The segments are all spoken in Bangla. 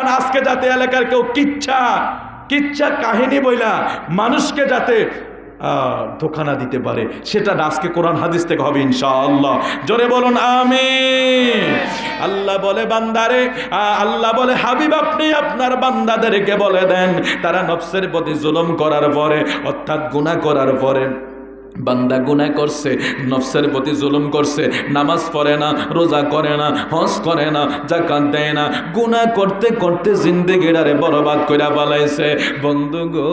চান আজকে যাতে এলাকার কেউ কিচ্ছা কিচ্ছা কাহিনী বইলা মানুষকে যাতে আহ, ধোকা না দিতে পারে সেটা আজকে কোরআন হাদিস থেকে হবে ইনশাআল্লাহ। জোরে বলুন আমি আল্লাহ বলে বান্দারে আল্লাহ বলে হাবিব আপনি আপনার বান্দাদেরকে বলে দেন তারা নফসের প্রতি জুলুম করার পরে অর্থাৎ গুনাহ করার পরে বান্দা গুনা করছে, নফসের প্রতি জুলুম করছে, নামাজ পড়ে না, রোজা করে না, হজ করে না জাকাত দেয় না গুনা করতে করতে জিন্দেগিটারে বরবাদ কইরা পালাইছে বন্ধু গো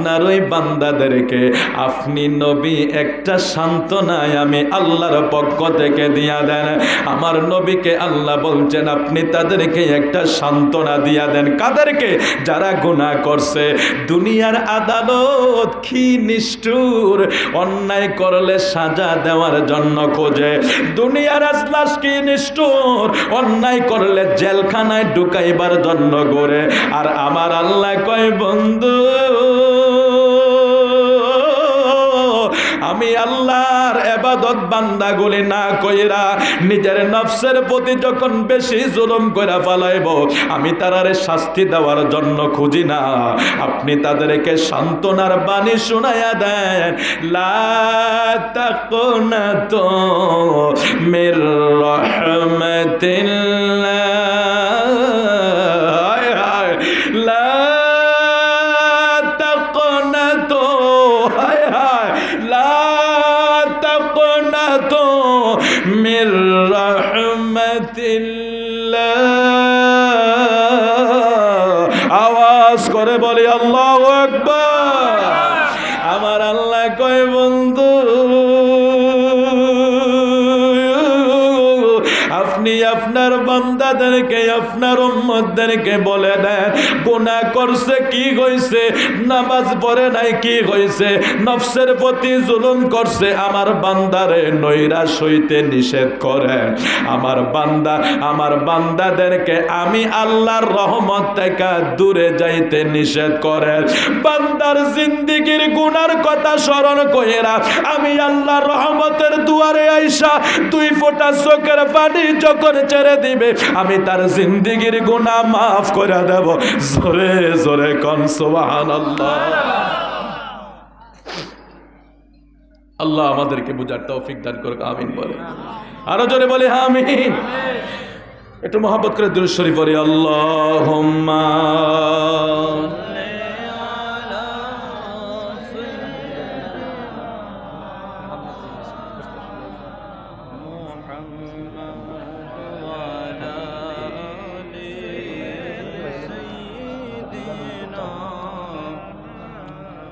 আপনার ওই বান্দাদেরকে, আপনি নবী, একটা সান্ত্বনায় আমি আল্লাহর পক্ষ থেকে দিয়া দেন। আমার নবীকে আল্লাহ বলছেন, আপনি তাদেরকে একটা সান্ত্বনা দিয়া দেন। কাদেরকে? যারা গুনাহ করছে। দুনিয়ার আদালত কি নিষ্ঠুর, অন্যায় করলে সাজা দেওয়ার জন্য খোঁজে। দুনিয়ার আজলাস কি নিষ্ঠুর, অন্যায় করলে জেলখানায় ঢুকাইবার জন্য করে আর আমার আল্লাহ কয়, বন্ধু আল্লাহর এবাদত বান্দাগুলি না কইরা নিজের নফসের প্রতি যখন বেশি জুলুম কইরা ফালাইব, আমি তারারে শাস্তি দেওয়ার জন্য খুঁজি না। আপনি তাদেরকে সান্ত্বনার বাণী শোনায়া দেন, লা তাকুনাতু মির রাহমাতিল্লাহ। mirror উম্মতদেরকে বলে দেন গুনাহ করছে, কি হইছে? নামাজ পড়ে নাই, কি হইছে? নফসের প্রতি জুলুম করছে, আমার বান্দারে নৈরাশ হইতে নিষেধ করে। আমার বান্দা, আমার বান্দাদেরকে আমি আল্লাহর রহমত থেকে দূরে যাইতে নিষেধ করে। বান্দার জিন্দিগির গুনার কথা স্মরণ কইরা আমি আল্লাহর রহমতের দুয়ারে আইসা দুই ফোঁটা চোখের পানি যখন ছেড়ে দিবে, আমি তার জিন্দিগির গুণা মাফ করে দেব। জোরে জোরে কন সোহান আল্লাহ আল্লাহ আমাদেরকে বুঝার তৌফিক দান করুক, আমিন বলে। আরও জোরে বলে, আমিন। একটু মহাবত করে দুরূদ শরীফ পড়ি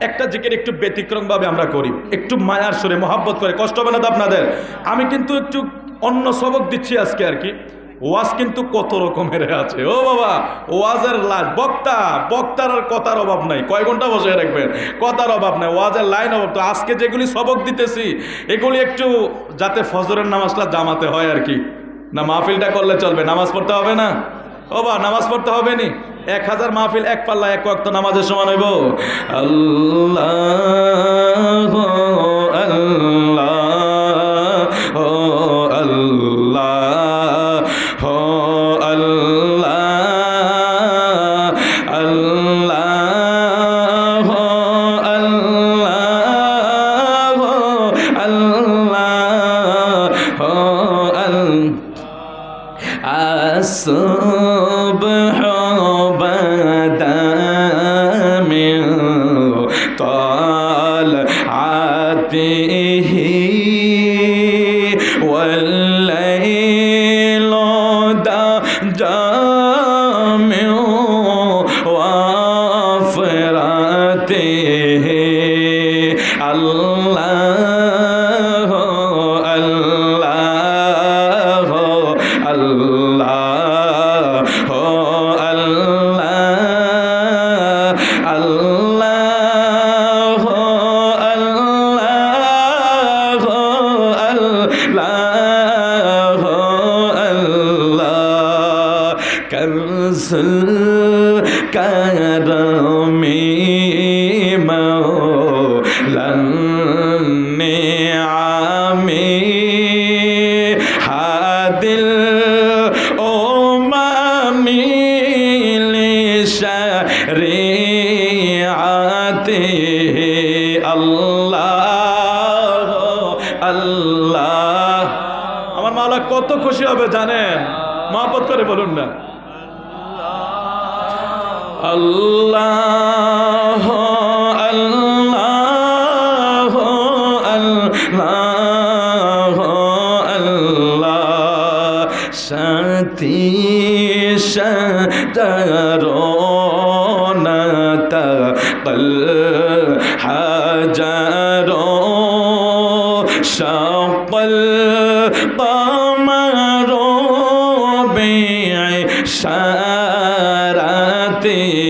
একটা জিকির একটু ব্যতিক্রম ভাবে আমরা করি, একটু মায়ার সুরে, মহাব্বত করে, কষ্ট হবে না আপনাদের? আমি কিন্তু একটু অন্য সবক দিচ্ছি আজকে আর কি। ওয়াজ কিন্তু কত রকমের আছে। ও বাবা, ওয়াজের লাইন বক্তা, বক্তার আর কথার অভাব নাই। কয় ঘণ্টা বসে রাখবেন? কথার অভাব নাই, ওয়াজের লাইন অভাব। তো আজকে যেগুলি সবক দিতেছি, এগুলি একটু যাতে ফজরের নামাজটা জামাতে হয় আর কি। না মাহফিলটা করলে চলবে। নামাজ পড়তে হবে না? ও বা নামাজ পড়তে হবে নি? এক হাজার মাহফিল এক পাল্লা এক ওয়াক্ত নামাজের সমান হইব। আল্লাহ আল্লাহ وال कंसल कर में लन्ने ও हादिल ओ मामी शरी आते আল্লাহ আল্লাহ। আমার মাওলা কত খুশি হবে জানেন? মহাপত করে বলুন না। আল্লাহ আল্লাহ আল্লাহ আল্লাহ। সাথী সারণত কল হাজার সকল পামার বে সা Madrid.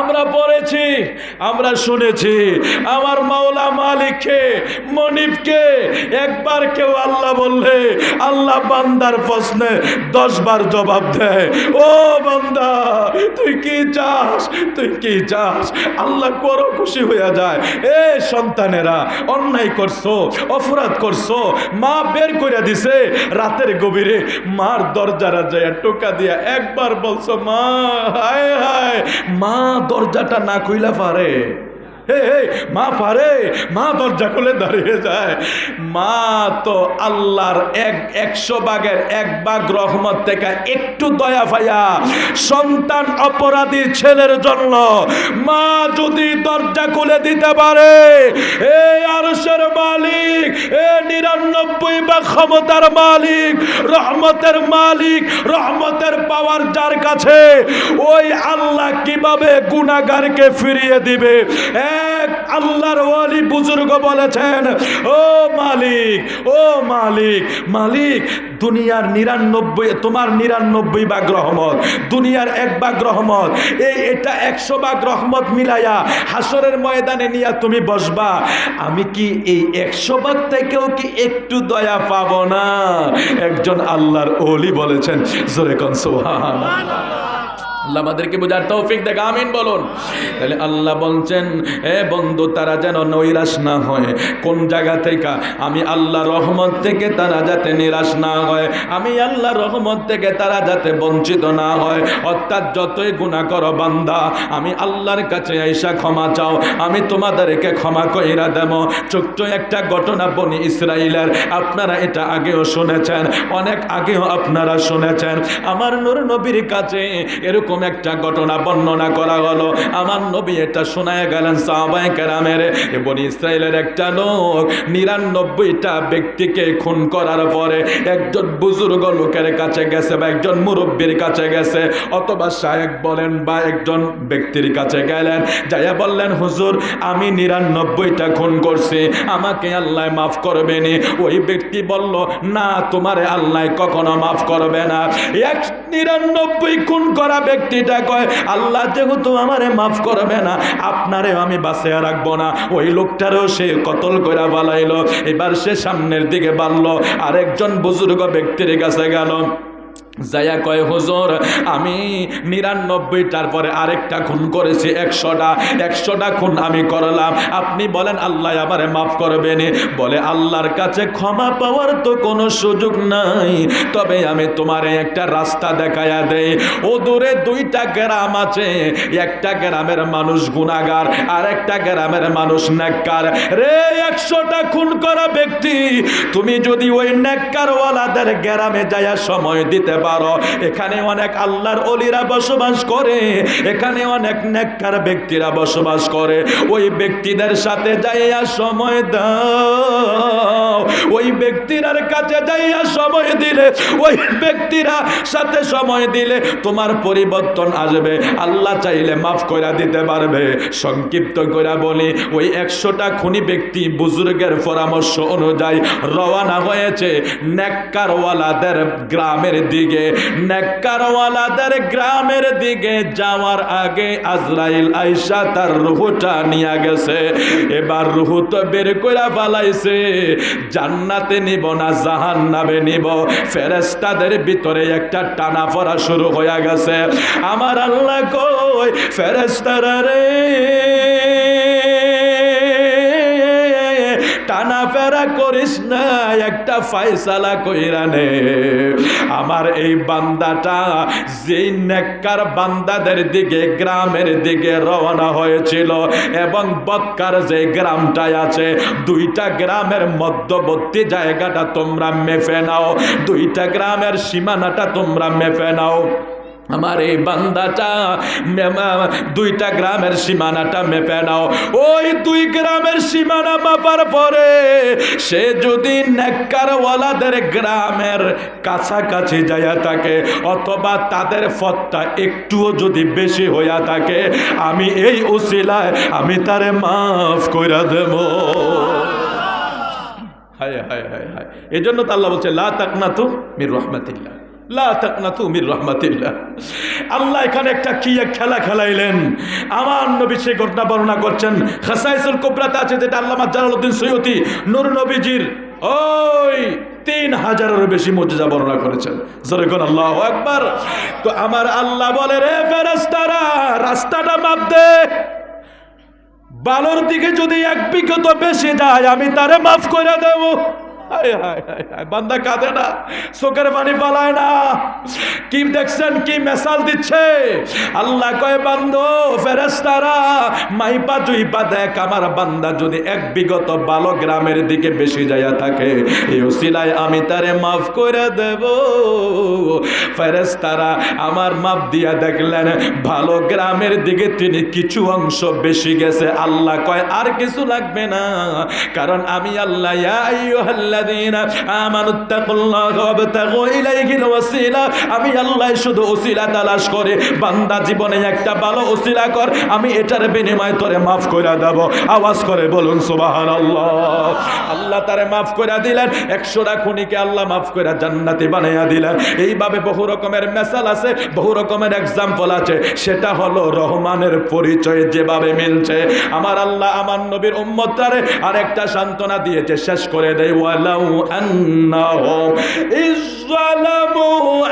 আমরা পড়েছি, আমরা শুনেছি। আমার মাওলা মালিককে, মনিবকে একবার কেউ আল্লাহ বললে, আল্লাহ বান্দার প্রশ্নে দশ বার জবাব দেয়। ও বান্দা! তুই কি চাস তুই কি চাস আল্লাহ করো খুশি হইয়া যায়। এ সন্তানেরা, অন্যায় করছ, অপরাধ করছ, মা বের করে দিছে, রাতের গভীরে মার দরজারা যায় টোকা দিয়া একবার বলছো, মা, হায় হায়, মা দরজাটা না খুইলা পারে। মা পারে মা দরজা খুলে দাঁড়িয়ে যায়। মা তো আল্লাহর এক, একশো ভাগের এক ভাগ রহমত থেকে একটু দয়া পাইয়া সন্তান অপরাধী ছেলের জন্য মা যদি দরজা খুলে দিতে পারে এই আরশের মালিক এ নিরানব্বই বা ক্ষমতার মালিক, রহমতের মালিক, রহমতের পাওয়ার যার কাছে, ওই আল্লাহ কীভাবে গুনাগারকে ফিরিয়ে দিবে? এক আল্লাহর ওয়ালি বুজুর্গ বলেছেন, ও মালিক ও মালিক মালিক, দুনিয়ার নিরানব্বই, তোমার নিরানব্বই ভাগ রহমত, দুনিয়ার এক ভাগ রহমত, এই এটা একশো ভাগ রহমত মিলাইয়া হাসরের ময়দানে নিয়ে তুমি বসবা, আমি কি এই একশো ভাগ থেকেও কি একটু দয়া পাবো না? একজন আল্লাহর ওলি বলেছেন, জোরে কন সোহান আল্লাহ আমাদেরকে বোঝার তৌফিক দেখ, আমিন বলুন। তাহলে আল্লাহ বলছেন, এ বন্ধু, তারা যেন নৈরাশ না হয়। কোন জায়গা থেকে? আমি আল্লাহ রহমত থেকে তারা যাতে নিরাশ না হয়। আমি আল্লাহ রহমত থেকে তারা যাতে বঞ্চিত না হয়। অর্থাৎ যতই গুণা করো বান্দা, আমি আল্লাহর কাছে আইসা ক্ষমা চাও। আমি তোমাদেরকে ক্ষমা কইরা দেব। ছোট্ট একটা ঘটনা বনি ইসরায়েলের আপনারা এটা আগেও শুনেছেন, অনেক আগেও আপনারা শুনেছেন। আমার নূর নবীর কাছে এরকম একটা ঘটনা বর্ণনা করা হলো। আমার নবী এটা শোনায় গেলেন সাহবাই কেরামের। এবং ইসরায়েলের একটা লোক নিরানব্বইটা ব্যক্তিকে খুন করার পরে একজন বুজুর্গ লোকের কাছে গেছে বা একজন মুরব্বীর কাছে গেছে, অথবা শায়েক বলেন বা একজন ব্যক্তির কাছে গেলেন। যাইয়া বললেন, হুজুর, আমি নিরানব্বইটা খুন করছি, আমাকে আল্লাহ মাফ করবেনি ওই ব্যক্তি বলল, না, তোমারে আল্লাহ কখনো মাফ করবে না। এক নিরানব্বই খুন করা ব্যক্তিটা কয়, আল্লাহ যেহেতু আমারে মাফ করবে না আপনারে আমি বাঁচিয়ে রাখব না। ওই লোকটারও সে কতল করে বালাইলো এবার সে সামনের দিকে বাড়লো, আরেকজন বুজুর্গ ব্যক্তির কাছে গেল। যাইয়া কয়, হুজুর, আমি নিরানব্বইটার পরে আরেকটা খুন করেছি, একশোটা একশোটা খুন আমি করলাম। আপনি বলেন, আল্লাহ আমারে মাফ করবেন? বলে, আল্লাহর কাছে ক্ষমা পাওয়ার তো কোনো সুযোগ নাই। তবে আমি তোমারে একটা রাস্তা দেখাইয়া দেই। ও দূরে দুইটা গ্রাম আছে। একটা গ্রামের মানুষ গুণাগার আর একটা গ্রামের মানুষ নেককার। রে, একশোটা খুন করা ব্যক্তি, তুমি যদি ওই নেককারওয়ালাদের গ্রামে যাইয়া সময় দিতে পারো এখানে অনেক আল্লাহর অলিরা বসবাস করে, এখানে অনেক নেককার ব্যক্তিরা বসবাস করে। ওই ব্যক্তিদের সাথে যাইয়া সময় দাও। ওই ব্যক্তিরার কাছে যাইয়া সময় দিলে, ওই ব্যক্তিরা সাথে সময় দিলে তোমার পরিবর্তন আসবে। আল্লাহ চাইলে মাফ কইরা দিতে পারবে। সংক্ষিপ্ত কইরা বলি, ওই একশোটা খুনি ব্যক্তি বুজুর্গের পরামর্শ অনুযায়ী রওয়ানা হয়েছে নেককারওয়ালাদের গ্রামের দিকে নেককারওয়ালাদের গ্রামের দিকে যাওয়ার আগে আজরাইল আইসা তার রুহুটা নিয়ে গেছে। এবার রুহু তো বের কইরা ফালাইছে। জান্নাতে নিব না, জাহান্নামে নিব। ফেরেস্তাদের ভিতরে একটা টানা পড়া শুরু হয়ে গেছে। আমার আল্লাহ কই ফেরেস্তারা রে? ফেরা করিস না, একটা ফায়সালা কইরা নে। আমার এই বান্দাটা যেই নেককার বান্দাদের দিকে, গ্রামের দিকে রওনা হয়েছিল এবং বক্কার যে গ্রামটায় আছে, দুইটা গ্রামের মধ্যবর্তী জায়গাটা তোমরা মেপে নাও, দুইটা গ্রামের সীমানাটা তোমরা মেপে নাও। আমার এই বান্দাটা দুইটা গ্রামের সীমানাটা মেপে নাও। ওই দুই গ্রামের সীমানা মাপার পরে সে যদি নেককারওয়ালাদের গ্রামের কাছাকাছি যাইয়া থাকে অথবা তাদের ফতটা একটুও যদি বেশি হইয়া থাকে, আমি এই উসিলায় আমি তারে মাফ কইরা দেব। হায় হায় হায় হায়। এই জন্য তো আল্লাহ বলছে, লা মির রহমাতিল্লাহ মির রহমাতিল্লাহ। আল্লাহ এখানে একটা কি খেলা খেলাইলেন। আমার নবী ঘটনা বর্ণনা করছেন। আছে ওই তিন হাজারেরও বেশি বর্ণনা আল্লাহ একবার তো আমার আল্লাহ বলে, রে রাস্তাটা মাপ দে। বালোর দিকে যদি এক বিগত বেশি যায় আমি তারে মাফ করে দেব। বান্দা কাঁদে না, চোখের পানি পালায় না। কি দেখছেন, কি মেসাল দিচ্ছে? আল্লাহ কয়, বান্দ ফেরেস্তারা মাইপা জুইপা দেখ, আমার বান্দা যদি এক বিগত বালো গ্রামের দিকে বেশি যাইয়া থাকে আমি তারে মাফ করে দেব। ফেরেস্তারা আমার মাপ দিয়া দেখলেন, ভালো গ্রামের দিকে তিনি কিছু অংশ বেশি গেছে। আল্লাহ কয়, আর কিছু লাগবে না, কারণ আমি আল্লাহ, ইয়া ওয়াসিলা আমি আল্লাহ শুধু ওসিলা তালাশ করে। বান্দা জীবনে একটা ভালো ওসিলা কর, আমি এটার তোরে মাফ করে দেব। আওয়াজ করে বলুন, সুবহানাল্লাহ। আল্লাহ তারে মাফ করে দিলেন, একশোটা খুনিকে আল্লাহ মাফ করে জান্নাতি দিলেন। এইভাবে বহু রকমের মেসাল আছে, বহু রকমের এক্সাম্পল আছে। সেটা হলো রহমানের পরিচয় যেভাবে মিলছে। আমার আল্লাহ আমার নবীর উম্মতারে আরেকটা সান্ত্বনা দিয়েছে, শেষ করে দেয় ওয়ালাউ আন্নাহুম ইজ্জালামু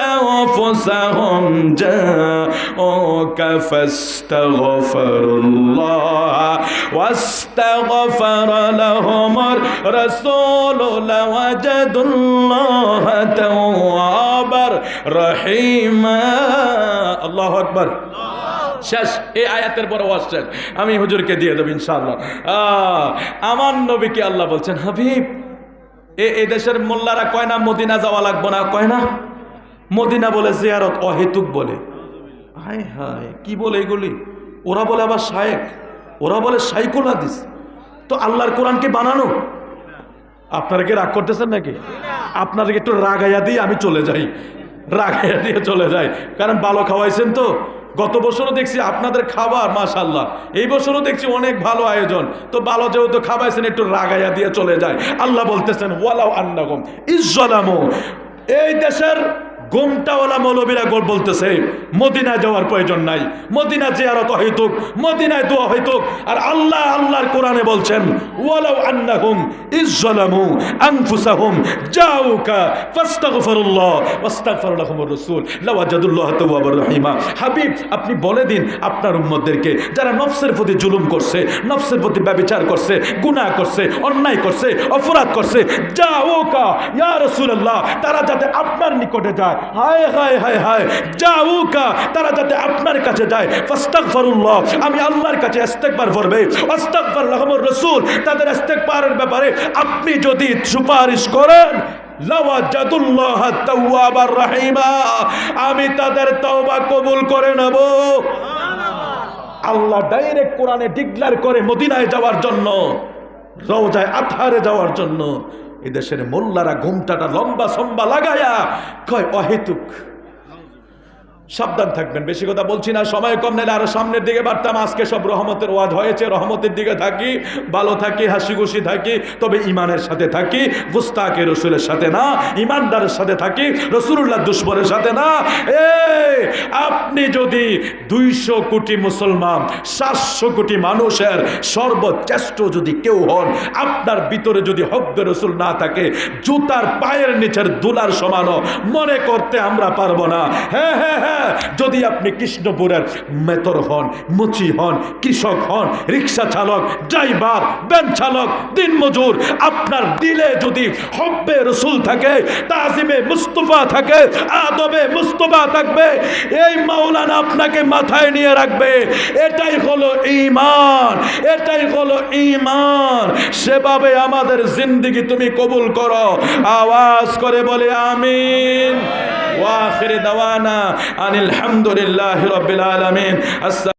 আনফুসাহুম জাআউকা ফাস্তাগফিরুল্লাহ ওয়াস্তাগফার লাহুমুর রাসূল লাওয়াজাদুল্লাহ তাওয়াবার রহিমা আল্লাহু আকবার শেষ এই আয়াতের পরে ওয়াজ শেষ আমি হুজুরকে দিয়ে দেবো ইনশাআল্লাহ। আহ, আমার নবীকে আল্লাহ বলছেন হাবিব এ এই দেশের মোল্লারা কয় না, মদিনা যাওয়া লাগবো না? কয় না? মদিনা বলে জিয়ারত, অহেতুক বলে। হায় হায়, কি বলে এগুলি? ওরা বলে আবার শায়েক, ওরা বলে সাইকুল হাদিস। তো আল্লাহর কোরআনকে বানানো? আপনারা কি রাগ করতেছেন নাকি? আপনাদেরকে একটু রাগাইয়া দিয়ে আমি চলে যাই। রাগাইয়া দিয়ে চলে যাই। কারণ ভালো খাওয়াইছেন তো। গত বছরও দেখছি আপনাদের খাবার মাশাল্লাহ এই বছরও দেখছি অনেক ভালো আয়োজন। তো ভালো যেহেতু খাবাইছেন, একটু রাগাইয়া দিয়ে চলে যায়। আল্লাহ বলতেছেন ওয়ালাও আন্নাগম ইজ্জলামো। এই দেশের গোমটাওয়ালা মৌলবীরা গোল বলতেছে, মদিনায় যাওয়ার প্রয়োজন নাই মদিনা জিয়ারত হইতুক, মদিনায় দোয়া হইতুক, আর আল্লাহ আল্লাহর কোরআনে বলছেন, ওয়ালাউ আন্নাহুম ইজ্জালামু আনফুসাহুম জাউকা ফাস্তাগফিরুল্লাহ, ওয়াস্তাগফির লাহুমুর রাসূল, লাওয়াজাদুল্লাহ তাওয়াবার রহিমা। হাবিব, আপনি বলে দিন আপনার উম্মতদেরকে, যারা নফসের প্রতি জুলুম করছে, নফসের প্রতি ব্যভিচার করছে, গুনাহ করছে, অন্যায় করছে, অপরাধ করছে, জাউকা, ইয়া রাসূলুল্লাহ, তারা যাতে আপনার নিকটে যায় হায় হায় হায় হায় জাউকা তারা যাতে আপনার কাছে যায়, ফাস্তাগফিরুল্লাহ, আমি আল্লাহর কাছে ইস্তেগফার করবে, আস্তাগফির লাহুমুর রাসূল, তাদের ইস্তেগফারের ব্যাপারে আপনি যদি সুপারিশ করেন আমি তাদের তওবা কবুল করে নেব। আল্লাহ ডাইরেক্ট কোরআনে ডিক্লার করে মদিনায় যাওয়ার জন্য, রওজায় আথারে যাওয়ার জন্য এদেশের মোল্লারা ঘুমটাটা লম্বা সম্বা লাগায়া কয় অহেতুক। সাবধান থাকবেন, বেশি কথা বলছি না, সময় কম নিলে আরও সামনের দিকে বাড়তাম, আজকে সব রহমতের ওয়াজ হয়েছে, রহমতের দিকে থাকি, ভালো থাকি হাসি খুশি থাকি, তবে ইমানের সাথে থাকি গুস্তাকে রসুলের সাথে না ইমানদারের সাথে থাকি রসুল্লাহ দুশ্মনের সাথে না এ আপনি যদি দুইশো কোটি মুসলমান, সাতশো কোটি মানুষের সর্বশ্রেষ্ঠ যদি কেউ হন, আপনার ভিতরে যদি হব্বে রসুল না থাকে, জুতার পায়ের নিচের দুলার সমানও মনে করতে আমরা পারব না। হ্যাঁ হ্যাঁ হ্যাঁ। যদি আপনি কৃষ্ণপুরের মেতর হন, মুচি হন, কৃষক হন, রিক্সা চালক, ড্রাইভার ব্যান চালক দিনমজুর আপনার দিলে যদি হব্বে রসুল থাকে, তাজিমে মুস্তফা থাকে, আদবে মুস্তফা থাকবে, এই মাওলানা আপনাকে মাথায় নিয়ে রাখবে, এটাই হলো ঈমান, এটাই হলো ঈমান। সেভাবে আমাদের জিন্দিগি তুমি কবুল করো, আওয়াজ করে বলে আমিন। ওয়াখির দাওয়ানা আনিল হামদুলিল্লাহি রাব্বিল আলামিন